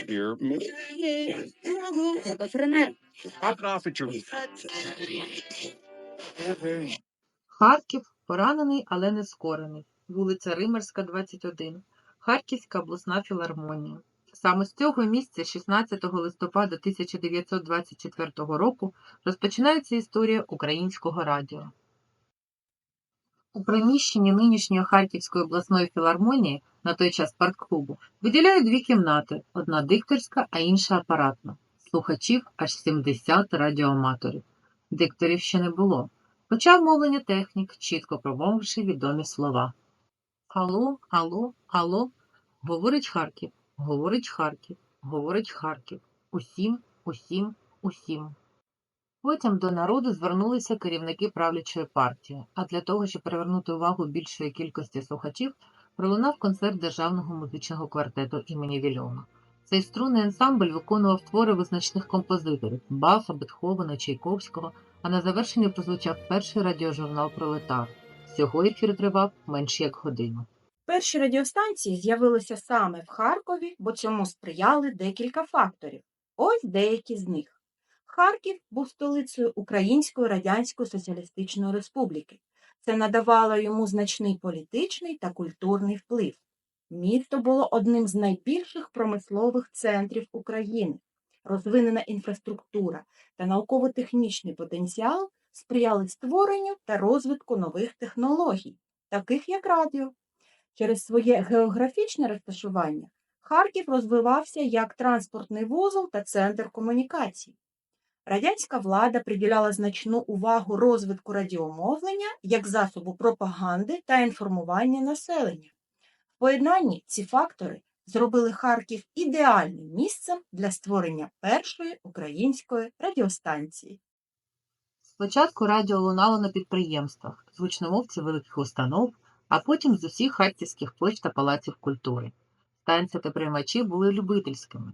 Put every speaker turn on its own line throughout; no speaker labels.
your
Харків поранений, але не скорений. Вулиця Римерська, 21. Харківська обласна філармонія. Саме з цього місця, 16 листопада 1924 року, розпочинається історія українського радіо. У приміщенні нинішньої Харківської обласної філармонії, на той час парк-клубу, виділяють дві кімнати: одна дикторська, а інша апаратна. Слухачів аж 70 радіоаматорів. Дикторів ще не було. Почав мовлення технік, чітко промовивши відомі слова. Алло, алло, алло, говорить Харків, говорить Харків, говорить Харків. Усім, усім, усім. Потім до народу звернулися керівники правлячої партії, а для того, щоб привернути увагу більшої кількості слухачів, пролунав концерт Державного музичного квартету імені Вільома. Цей струнний ансамбль виконував твори визначних композиторів Баха, Бетховена, Чайковського, а на завершення прозвучав перший радіожурнал Пролетар. Всього ефір тривав менш як годину.
Перші радіостанції з'явилися саме в Харкові, бо цьому сприяли декілька факторів. Ось деякі з них. Харків був столицею Української Радянської Соціалістичної Республіки. Це надавало йому значний політичний та культурний вплив. Місто було одним з найбільших промислових центрів України. Розвинена інфраструктура та науково-технічний потенціал сприяли створенню та розвитку нових технологій, таких як радіо. Через своє географічне розташування Харків розвивався як транспортний вузол та центр комунікацій. Радянська влада приділяла значну увагу розвитку радіомовлення як засобу пропаганди та інформування населення. В поєднанні ці фактори зробили Харків ідеальним місцем для створення першої української радіостанції.
Спочатку радіо лунало на підприємствах, звучномовці великих установ, а потім з усіх харківських площ та палаців культури. Станція та приймачі були любительськими.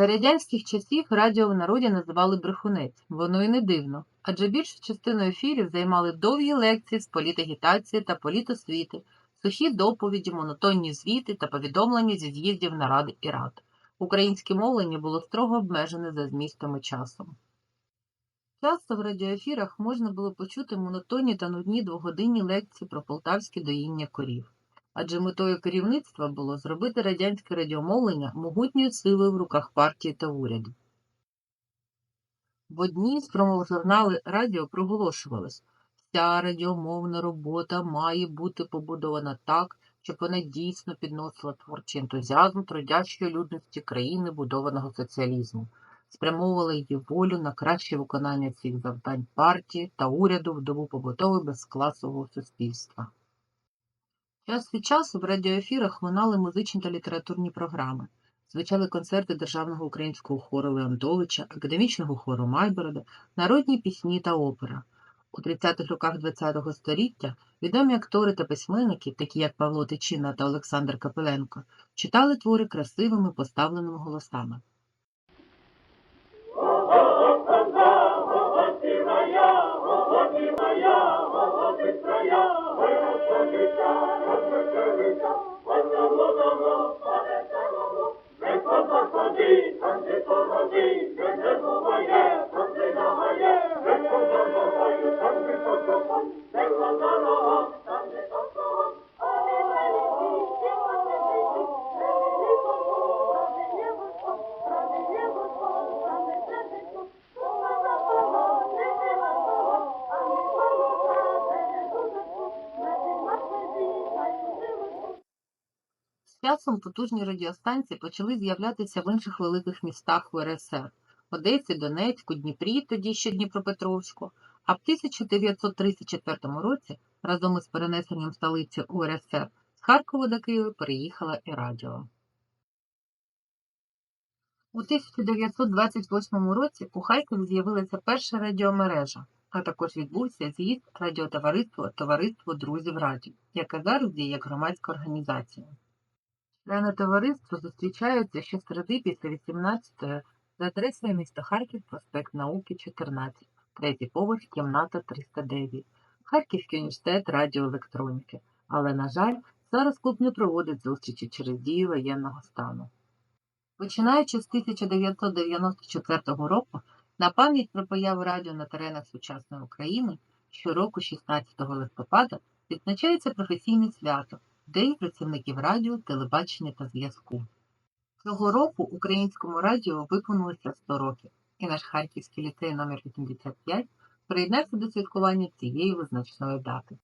За радянських часів радіо в народі називали брехунець, воно і не дивно, адже більшу частину ефірів займали довгі лекції з політагітації та політосвіти, сухі доповіді, монотонні звіти та повідомлення зі з'їздів наради і рад. Українське мовлення було строго обмежене за змістом і часом. Часто в радіоефірах можна було почути монотонні та нудні двогодинні лекції про полтавське доїння корів. Адже метою керівництва було зробити радянське радіомовлення могутньою силою в руках партії та уряду. В одній з промовжурнали радіо проголошувалось Вся радіомовна робота має бути побудована так, щоб вона дійсно підносила творчий ентузіазм трудящої людності країни будованого соціалізму, спрямовувала її волю на краще виконання цих завдань партії та уряду в добу побудови безкласового суспільства. Час від часу в радіоефірах лунали музичні та літературні програми, звучали концерти Державного українського хору Леонтовича, академічного хору Майборода, народні пісні та опера. У 30-х роках ХХ століття відомі актори та письменники, такі як Павло Тичина та Олександр Капеленко, читали твори красивими поставленими голосами. Часом потужні радіостанції почали з'являтися в інших великих містах в РСР Одесі, Донецьку, Дніпрі, тоді ще Дніпропетровську, а в 1934 році разом із перенесенням столиці УРСР з Харкова до Києва переїхала і радіо. У 1928 році у Харкові з'явилася перша радіомережа, а також відбувся з'їзд радіотовариства Товариство друзів радіо, яке зараз діє як громадська організація. Члени товариства зустрічаються щосереди після 18-ї за адресою міста Харків, проспект Науки, 14, третій поверх, кімната 309, Харківський університет радіоелектроніки. Але, на жаль, Зараз клуб не проводить зустрічі через дію воєнного стану. Починаючи з 1994 року, на пам'ять про появу радіо на теренах сучасної України щороку 16 листопада відзначається професійне свято День працівників радіо, телебачення та зв'язку. Цього року українському радіо виповнилося 100 років, і наш Харківський ліцей номер 85 приєднався до святкування цієї визначної дати.